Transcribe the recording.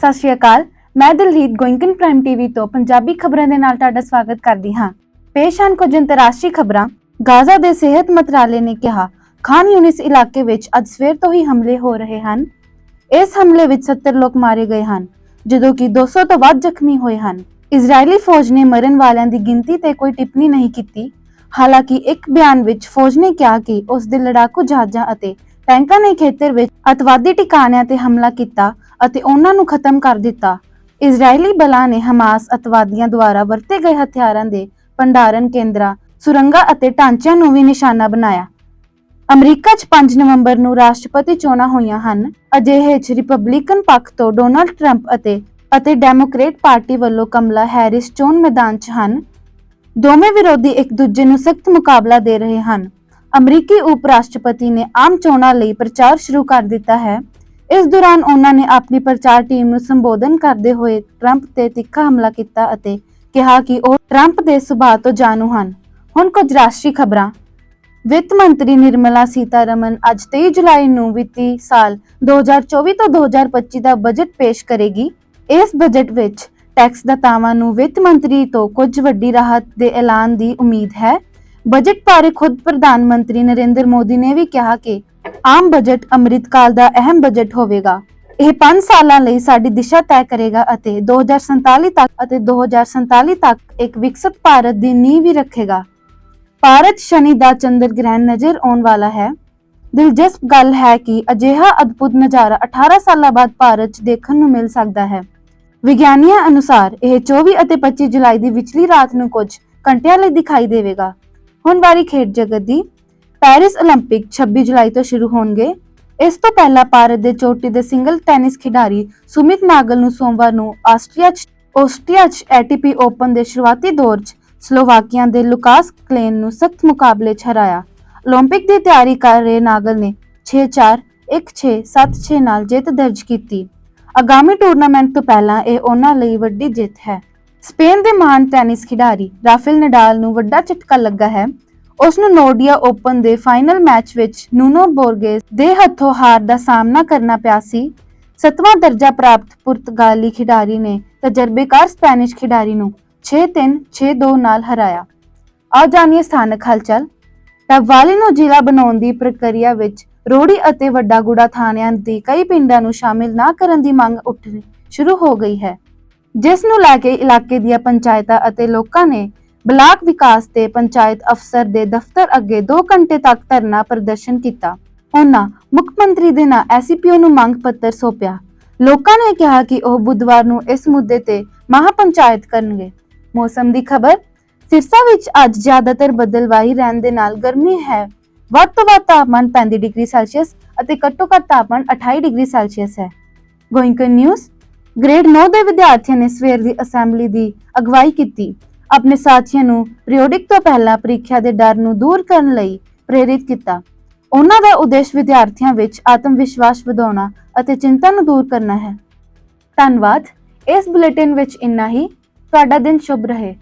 ਸਤਿ ਸ਼੍ਰੀ ਅਕਾਲ। ਮੈਂ Diljit ਗੋਇੰਕਨ prime TV ਤੋਂ ਪੰਜਾਬੀ ਖਬਰਾਂ ਦੇ ਨਾਲ ਤੁਹਾਡਾ ਸਵਾਗਤ ਕਰਦੀ ਹਾਂ। ਪੇਸ਼ ਹਨ ਕੁਝ ਅੰਤਰਰਾਸ਼ਟਰੀ ਖਬਰਾਂ। ਗਾਜ਼ਾ ਦੇ ਸਿਹਤ ਮੰਤਰਾਲੇ ਨੇ ਕਿਹਾ, ਖਾਨ ਯੂਨਿਸ ਇਲਾਕੇ ਵਿੱਚ ਅੱਜ ਸਵੇਰ ਤੋਂ ਹੀ ਹਮਲੇ ਹੋ ਰਹੇ ਹਨ। ਇਸ ਹਮਲੇ ਵਿੱਚ 70 ਲੋਕ ਮਾਰੇ ਗਏ ਹਨ, ਜਦੋਂ ਕਿ 200 ਤੋਂ ਵੱਧ ਜ਼ਖਮੀ ਹੋਏ ਹਨ। ਇਜ਼ਰਾਈਲੀ ਫੌਜ ਨੇ ਮਰਨ ਵਾਲਿਆਂ ਦੀ ਗਿਣਤੀ ਤੇ ਕੋਈ ਟਿੱਪਣੀ ਨਹੀਂ ਕੀਤੀ। ਹਾਲਾਂਕਿ ਇੱਕ ਬਿਆਨ ਵਿੱਚ ਫੌਜ ਨੇ ਕਿਹਾ ਕਿ ਉਸ ਦੇ ਲੜਾਕੂ ਜਹਾਜ਼ਾਂ ਅਤੇ ਟੈਂਕਾਂ ਨੇ ਖੇਤਰ ਵਿੱਚ ਅਤਵਾਦੀ ਟਿਕਾਣਿਆਂ ਤੇ ਹਮਲਾ ਕੀਤਾ। ਅਤੇ ਉਹਨਾਂ ਨੂੰ ਖਤਮ ਕਰ ਦਿੱਤਾ। ਇਜ਼ਰਾਈਲੀ ਬਲਾਂ ਨੇ ਹਮਾਸ ਅਤਵਾਦੀਆਂ ਦੁਆਰਾ ਵਰਤੇ ਗਏ ਹਥਿਆਰਾਂ ਦੇ ਭੰਡਾਰਨ ਕੇਂਦਰਾਂ, ਸੁਰੰਗਾਂ ਅਤੇ ਢਾਂਚਿਆਂ ਨੂੰ ਵੀ ਨਿਸ਼ਾਨਾ ਬਣਾਇਆ। ਅਮਰੀਕਾ 'ਚ 5 ਨਵੰਬਰ ਨੂੰ ਰਾਸ਼ਟਰਪਤੀ ਚੋਣਾਂ ਹੋਈਆਂ ਹਨ। ਅਜਿਹੇ 'ਚ ਰਿਪਬਲਿਕਨ ਪੱਖ ਤੋਂ ਡੋਨਲਡ ਟਰੰਪ ਅਤੇ ਅਤੇ ਡੈਮੋਕ੍ਰੇਟ ਪਾਰਟੀ ਵੱਲੋਂ ਕਮਲਾ ਹੈਰਿਸ ਚੋਣ ਮੈਦਾਨ 'ਚ ਹਨ। ਦੋਵੇਂ ਵਿਰੋਧੀ ਇੱਕ ਦੂਜੇ ਨੂੰ ਸਖਤ ਮੁਕਾਬਲਾ ਦੇ ਰਹੇ ਹਨ। ਅਮਰੀਕੀ ਉਪ ਰਾਸ਼ਟਰਪਤੀ ਨੇ ਆਮ ਚੋਣਾਂ ਲਈ ਪ੍ਰਚਾਰ ਸ਼ੁਰੂ ਕਰ ਦਿੱਤਾ ਹੈ। ਇਸ ਦੌਰਾਨ ਉਹਨਾਂ ਨੇ ਆਪਣੀ ਪ੍ਰਚਾਰ ਟੀਮ ਨੂੰ ਸੰਬੋਧਨ ਕਰਦੇ ਹੋਏ ਟਰੰਪ ਤੇ ਤਿੱਖਾ ਹਮਲਾ ਕੀਤਾ ਅਤੇ ਕਿਹਾ ਕਿ ਉਹ ਟਰੰਪ ਦੇ ਸੁਭਾਅ ਤੋਂ ਜਾਣੂ ਹਨ। ਹੁਣ ਕੁਝ ਰਾਸ਼ਟਰੀ ਖਬਰਾਂ। ਵਿੱਤ ਮੰਤਰੀ ਨਿਰਮਲਾ ਸੀਤਾਰਮਨ ਅੱਜ 23 ਜੁਲਾਈ ਨੂੰ ਵਿੱਤੀ ਸਾਲ 2024 ਤੋਂ 2025 ਦਾ ਬਜਟ ਪੇਸ਼ ਕਰੇਗੀ। ਇਸ ਬਜਟ ਵਿੱਚ ਟੈਕਸ ਦਾਤਾਵਾਂ ਨੂੰ ਵਿੱਤ ਮੰਤਰੀ ਤੋਂ ਕੁਝ ਵੱਡੀ ਰਾਹਤ ਦੇ ਐਲਾਨ ਦੀ ਉਮੀਦ ਹੈ। ਬਜਟ ਬਾਰੇ ਖੁਦ ਪ੍ਰਧਾਨ ਮੰਤਰੀ ਨਰਿੰਦਰ ਮੋਦੀ ਨੇ ਵੀ ਕਿਹਾ ਕਿ ਆਮ ਬਜਟ ਅੰਮ੍ਰਿਤਕਾਲ ਦਾ ਅਹਿਮ ਬਜਟ ਹੋਵੇਗਾ। ਇਹ 5 ਸਾਲਾਂ ਲਈ ਸਾਡੀ ਦਿਸ਼ਾ ਤੈਅ ਕਰੇਗਾ ਅਤੇ 2047 ਤੱਕ ਅਤੇ 2047 ਤੱਕ ਇੱਕ ਵਿਕਸਿਤ ਭਾਰਤ ਦੀ ਨੀਂਹ ਵੀ ਰੱਖੇਗਾ। ਭਾਰਤ ਸ਼ਨੀ ਦਾ ਚੰਦਰ ਗ੍ਰਹਿਣ ਨਜ਼ਰ ਆਉਣ ਵਾਲਾ ਹੈ। ਦਿਲਚਸਪ ਗੱਲ ਹੈ ਕਿ ਅਜਿਹਾ ਅਦਭੁਤ ਨਜ਼ਾਰਾ 18 ਸਾਲਾਂ ਬਾਅਦ ਭਾਰਤ 'ਚ ਦੇਖਣ ਨੂੰ ਮਿਲ ਸਕਦਾ ਹੈ। ਵਿਗਿਆਨੀਆਂ ਅਨੁਸਾਰ ਇਹ 24 ਅਤੇ 25 ਜੁਲਾਈ ਦੀ ਵਿਚਲੀ ਰਾਤ ਨੂੰ ਕੁਝ ਘੰਟਿਆਂ ਲਈ ਦਿਖਾਈ ਦੇਵੇਗਾ। ਹੁਣ ਵਾਰੀ ਖੇਡ ਜਗਤ ਦੀ ਪੈਰਿਸ 올림픽 26 ਜੁਲਾਈ ਤੋਂ ਸ਼ੁਰੂ ਹੋਣਗੇ ਇਸ ਤੋਂ ਪਹਿਲਾਂ ਭਾਰਤ ਦੇ ਚੋਟੀ ਦੇ ਸਿੰਗਲ ਟੈਨਿਸ ਖਿਡਾਰੀ ਸੁਮਿਤ ਨਾਗਲ ਨੂੰ ਸੋਮਵਾਰ ਨੂੰ ਆਸਟਰੀਆ 'ਚ ਆਸਟਰੀਆ 'ਚ ATP ਓਪਨ ਦੇ ਸ਼ੁਰੂਆਤੀ ਦੌਰ 'ਚ ਸਲੋਵਾਕੀਆ ਦੇ ਲੁਕਾਸ ਕਲੇਨ ਨੂੰ ਸਖਤ ਮੁਕਾਬਲੇ 'ਚ ਹਰਾਇਆ 올림픽 ਦੀ ਤਿਆਰੀ ਕਰ ਰਹੇ ਨਾਗਲ ਨੇ 6-4 1-6 7-6 ਨਾਲ ਜਿੱਤ ਦਰਜ ਕੀਤੀ ਆਗਾਮੀ ਟੂਰਨਾਮੈਂਟ ਤੋਂ ਪਹਿਲਾਂ ਇਹ ਉਹਨਾਂ ਲਈ ਵੱਡੀ ਜਿੱਤ ਹੈ ਸਪੇਨ ਦੇ ਮਹਾਨ ਟੈਨਿਸ ਖਿਡਾਰੀ ਰਾਫੇਲ ਨਡਾਲ ਨੂੰ ਵੱਡਾ ਝਟਕਾ ਲੱਗਾ ਹੈ ਉਸ ਨੂੰ ਨੋਡੀਆ ਓਪਨ ਦੇ ਫਾਈਨਲ ਮੈਚ ਵਿੱਚ ਨੂਨੋ ਬੋਰਗੇਸ ਦੇ ਹੱਥੋਂ ਹਾਰ ਦਾ ਸਾਹਮਣਾ ਕਰਨਾ ਪਿਆ ਸੀ। ਸਤਵਾਂ ਦਰਜਾ ਪ੍ਰਾਪਤ ਪੁਰਤਗਾਲੀ ਖਿਡਾਰੀ ਨੇ ਤਜਰਬੇਕਾਰ ਸਪੈਨਿਸ਼ ਖਿਡਾਰੀ ਨੂੰ 6-3 6-2 ਨਾਲ ਹਰਾਇਆ। ਆਓ ਜਾਣੀਏ ਸਥਾਨਕ ਹਲਚਲ। ਟੱਵਾਲੀ ਨੂੰ ਜ਼ਿਲ੍ਹਾ ਬਣਾਉਣ ਦੀ ਪ੍ਰਕਿਰਿਆ ਵਿੱਚ ਰੋੜੀ ਅਤੇ ਵੱਡਾ ਗੁੜਾ ਥਾਣਿਆਂ ਦੀ ਕਈ ਪਿੰਡਾਂ ਨੂੰ ਸ਼ਾਮਿਲ ਨਾ ਕਰਨ ਦੀ ਮੰਗ ਉੱਠਣੀ ਸ਼ੁਰੂ ਹੋ ਗਈ ਹੈ। ਜਿਸ ਨੂੰ ਲੈ ਕੇ ਇਲਾਕੇ ਦੀਆਂ ਪੰਚਾਇਤਾਂ ਅਤੇ ਲੋਕਾਂ ਨੇ ਬਲਾਕ ਵਿਕਾਸ ਤੇ ਪੰਚਾਇਤ ਅਫਸਰ ਦੇ ਦਫ਼ਤਰ ਅੱਗੇ 2 ਘੰਟੇ ਤੱਕ ਧਰਨਾ ਪ੍ਰਦਰਸ਼ਨ ਕੀਤਾ। ਉਹਨਾਂ ਮੁੱਖ ਮੰਤਰੀ ਦੇ ਨਾਂ ਐਸਪੀਓ ਨੂੰ ਮੰਗ ਪੱਤਰ ਸੌਂਪਿਆ। ਲੋਕਾਂ ਨੇ ਕਿਹਾ ਕਿ ਉਹ ਬੁੱਧਵਾਰ ਨੂੰ ਇਸ ਮੁੱਦੇ ਤੇ ਮਹਾ ਕਰਨਗੇ। ਮੌਸਮ ਦੀ ਖਬਰ? ਸਿਰਸਾ ਵਿੱਚ ਅੱਜ ਜ਼ਿਆਦਾਤਰ ਬਦਲਵਾਈ ਰਹਿਣ ਦੇ ਨਾਲ ਗਰਮੀ ਹੈ। ਵੱਧ ਤੋਂ ਵੱਧ ਤਾਪਮਾਨ 35 ਡਿਗਰੀ ਸੈਲਸੀਅਸ ਅਤੇ ਘੱਟੋ ਘੱਟ ਤਾਪਮਾਨ 28 ਡਿਗਰੀ ਸੈਲਸੀਅਸ ਹੈ। ਗੋਇੰਕਨ ਨਿਊਜ਼, ਗ੍ਰੇਡ 9 ਦੇ ਵਿਦਿਆਰਥੀਆਂ ਨੇ ਸਵੇਰ ਦੀ ਅਸੈਂਬਲੀ ਦੀ ਅਗਵਾਈ ਕੀਤੀ। ਆਪਣੇ ਸਾਥੀਆਂ ਨੂੰ ਪੀਰੀਓਡਿਕ ਤੋਂ ਪਹਿਲਾਂ ਪ੍ਰੀਖਿਆ ਦੇ ਡਰ ਨੂੰ ਦੂਰ ਕਰਨ ਲਈ ਪ੍ਰੇਰਿਤ ਕੀਤਾ। ਉਹਨਾਂ ਦਾ ਉਦੇਸ਼ ਵਿਦਿਆਰਥੀਆਂ ਵਿੱਚ ਆਤਮ ਵਿਸ਼ਵਾਸ ਵਧਾਉਣਾ ਅਤੇ ਚਿੰਤਾ ਨੂੰ ਦੂਰ ਕਰਨਾ ਹੈ। ਧੰਨਵਾਦ। ਇਸ ਬੁਲੇਟਿਨ ਵਿੱਚ ਇੰਨਾ ਹੀ। ਤੁਹਾਡਾ ਦਿਨ ਸ਼ੁਭ ਰਹੇ।